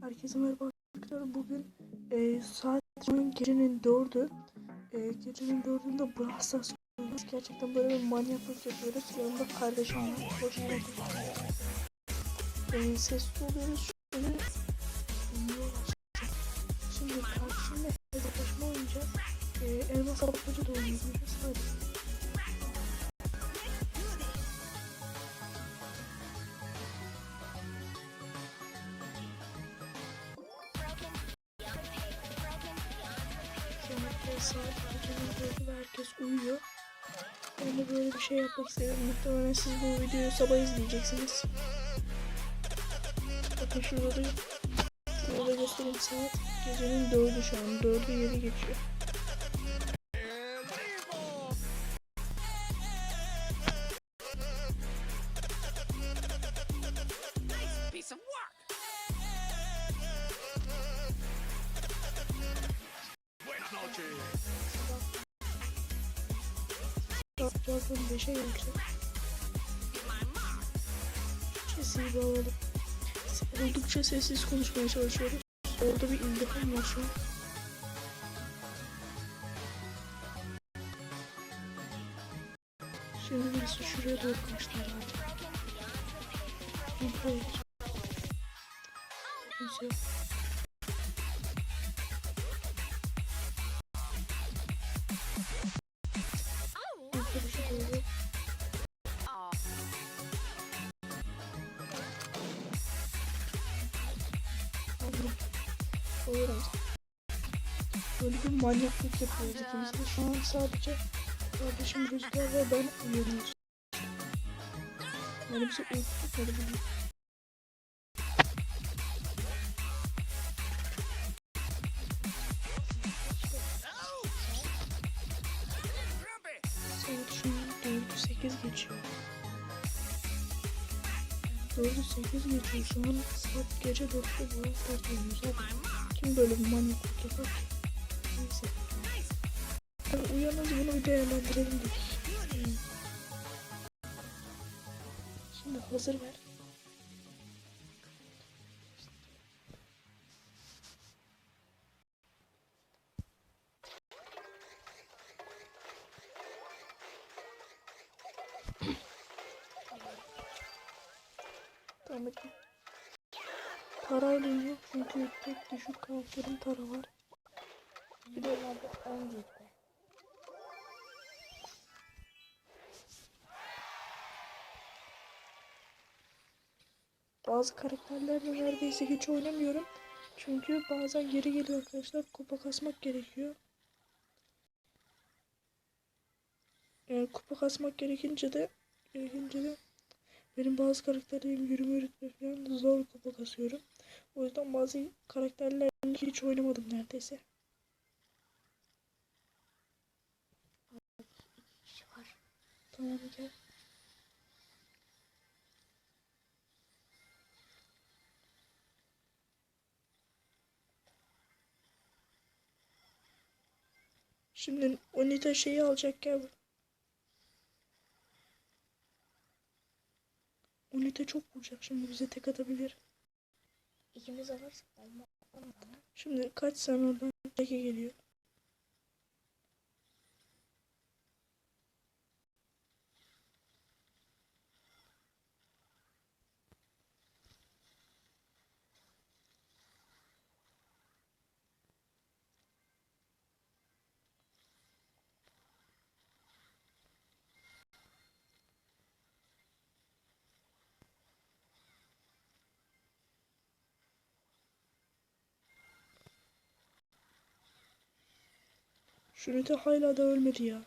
Herkese merhaba arkadaşlar. Bugün e, saat gecenin dördü. E, gecenin dördünde Brawl Stars. Gerçekten böyle bir manyaklık yapıyoruz. Yanımda kardeşim var. Hoş bulduk. E, sesli oluyoruz. Şöyle. Şimdi kardeşimle hesaplaşma oynayacağız. E, elmas alıpları da oynayacağız. Hadi. Sonra saat dördü ve herkes uyuyor. Ben de böyle bir şey yapmak istedim. Muhtemelen siz bu videoyu sabah izleyeceksiniz. Bakın şurada da şurada da göstereyim saat. Gecenin dördü şu an. Dördü yedi geçiyor. Birazdan beşe gelecek. Sesi bağladım. Oldukça sessiz konuşmaya çalışıyoruz. Orada bir ilham var şu an. Şimdi birisi şuraya doğru kaçtı herhalde. Hayır. Olurum. Böyle bir manyaklık yapıyoruz ikimiz de. Şu an sadece kardeşim Rüzgar ve ben uyanıyoruz. Yani bize uyku tutmadı bugün. Saat şu an 4'ü 8 geçiyor. 4'ü 8 geçiyor. Şu an saat gece 4'te bu Stars oynuyoruz. Kim böyle bir manyaklık yapar ki? Neyse. Hadi uyanınca bunu bir değerlendirelim dedik. Şimdi hazır ver. Tamam bakayım. Parayla yok çünkü tek düşük karakterin para var. Bir de bazı karakterlerle neredeyse hiç oynamıyorum. Çünkü bazen geri geliyor arkadaşlar. Kupa kasmak gerekiyor. Yani kupa kasmak gerekince de gerekince de benim bazı karakterlerim yürüme rütbe falan zor kupa kasıyorum. O yüzden bazı karakterlerle hiç oynamadım neredeyse. Tamam gel. Şimdi Onita şeyi alacak gel. Onita çok vuracak şimdi bize tek atabilir. İkimiz alırsak olmaz. Şimdi kaç sen oradan teke geliyor. Nita hala da ölmedi ya.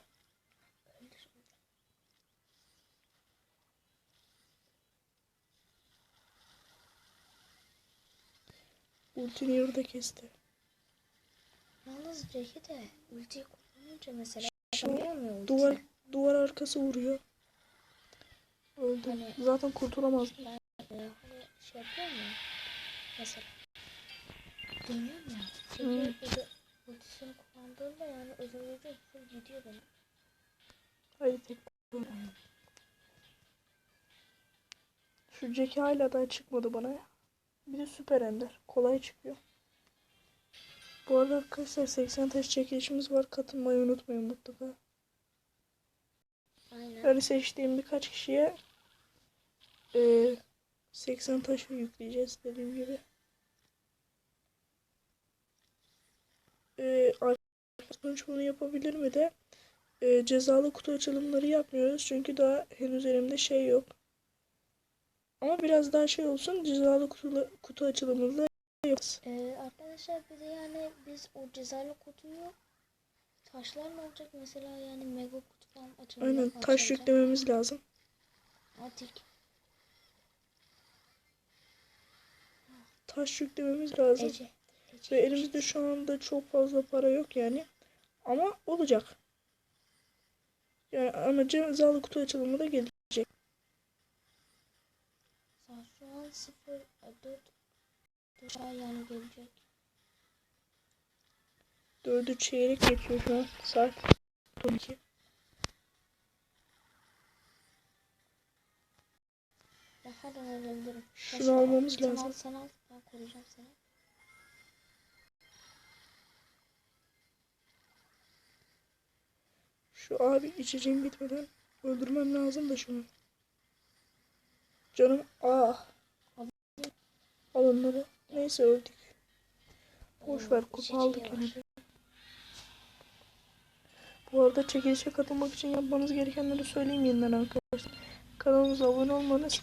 Ultini yarıda kesti. Yalnız Jack'i de ultiyi kullanınca mesela ulti. Duvar duvar arkası vuruyor. Öldü. Hani- Zaten kurtulamaz. Ee, hani şey yapıyor mu? Mesela. Hı. Jack'i böyle ultisini kullandığında yani özellikle full gidiyor benim. Haydi tek. Şu Jackie hala daha çıkmadı bana. Bir de süper ender. Kolay çıkıyor. Bu arada arkadaşlar 80 taş çekilişimiz var. Katılmayı unutmayın mutlaka. Aynen. Yani seçtiğim birkaç kişiye eee 80 taşı yükleyeceğiz dediğim gibi. Arkadaşlar bunu yapabilir mi de eee, cezalı kutu açılımları yapmıyoruz. Çünkü daha henüz elimde şey yok. Ama biraz daha şey olsun cezalı kutu, kutu açılımını da yaparız. Ee, arkadaşlar bir de yani biz o cezalı kutuyu taşlar ne olacak mesela yani mega kutu falan açalım. Aynen taş yüklememiz lazım. Atik. Taş yüklememiz lazım. Ece. Ve elimizde şu anda çok fazla para yok yani. Ama olacak. Yani ama cezalı kutu açılımı da gelecek. Şu an 0 4 4 yani gelecek. Dördü çeyrek geçiyor şu an. Saat 12. Ben her an ölebilirim. Şunu almamız sen lazım. Al, sen al. Ben koruyacağım seni. Şu abi içeceğim bitmeden öldürmem lazım da şunu. Canım ah. Al onları. Neyse öldük. Boş ver kupa aldık yine de. Bu arada çekilişe katılmak için yapmanız gerekenleri söyleyeyim yeniden arkadaşlar. Kanalımıza abone olmanız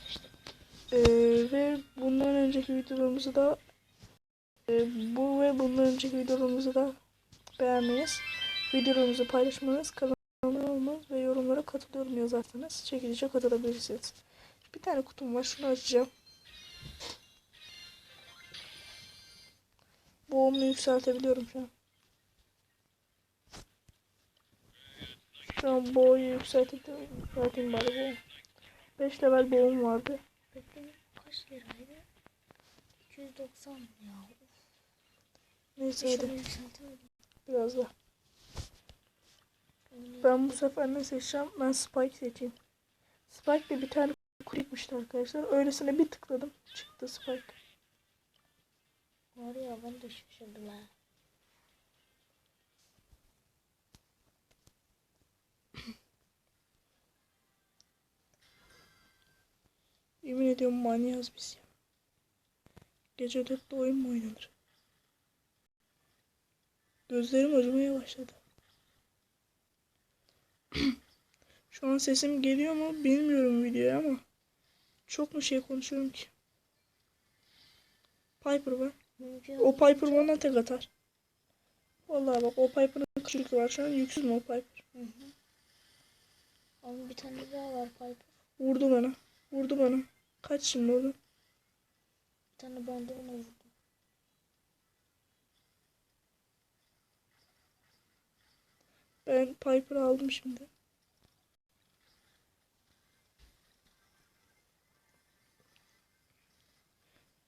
eee, ve bundan önceki videolarımızı da eee, bu ve bundan önceki videolarımızı da beğenmeniz, videolarımızı paylaşmanız, kanalıma abone olmanız ve yorumlara katılıyorum yazarsanız çekilişe katılabilirsiniz. Bir tane kutum var şunu açacağım. Boğumu yükseltebiliyorum şu an. Şu an boğuyu yükseltip yükselteyim bari boğum. 5 level boğum vardı. Bekleyin. Kaç liraydı? 290 ya. Neyse hadi biraz daha. Ben bu sefer ne seçeceğim? Ben Spike seçeyim. Spike de bir tane kulikmişti arkadaşlar. Öylesine bir tıkladım. Çıktı Spike. Var ya ben de şaşırdım ha. Yemin ediyorum manyağız biz ya. Gece dörtte oyun mu oynanır? Gözlerim acımaya başladı. Şu an sesim geliyor mu bilmiyorum videoya ama çok mu şey konuşuyorum ki? Piper var. O Piper bana tek atar. Vallahi bak o Piper'ın küçük var şu an yüksüz mü o Piper? Hı hı. Ama bir tane daha var Piper. Vurdu bana. Vurdu bana. Kaç şimdi oğlum? Bir tane ben de Ben Piper'ı aldım şimdi.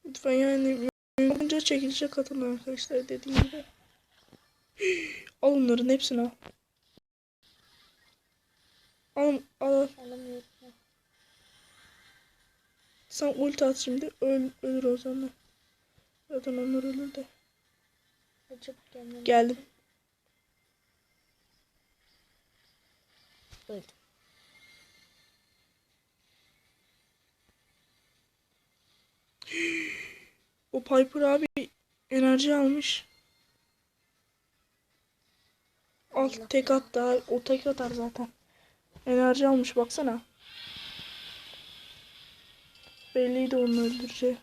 Lütfen yani mümkünce çekilişe katılın arkadaşlar dediğim gibi. al onların hepsini al. Al, al. Alamıyorum. Sen ulti at şimdi. Öl, ölür o zaman. Zaten onlar ölür de. Geldim. Öldüm. O Piper abi enerji almış. Al tek at daha. O tek atar zaten. Enerji almış baksana. Belliydi onu öldüreceği.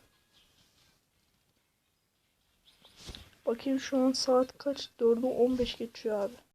Bakayım şu an saat kaç? 4'ü 15 geçiyor abi.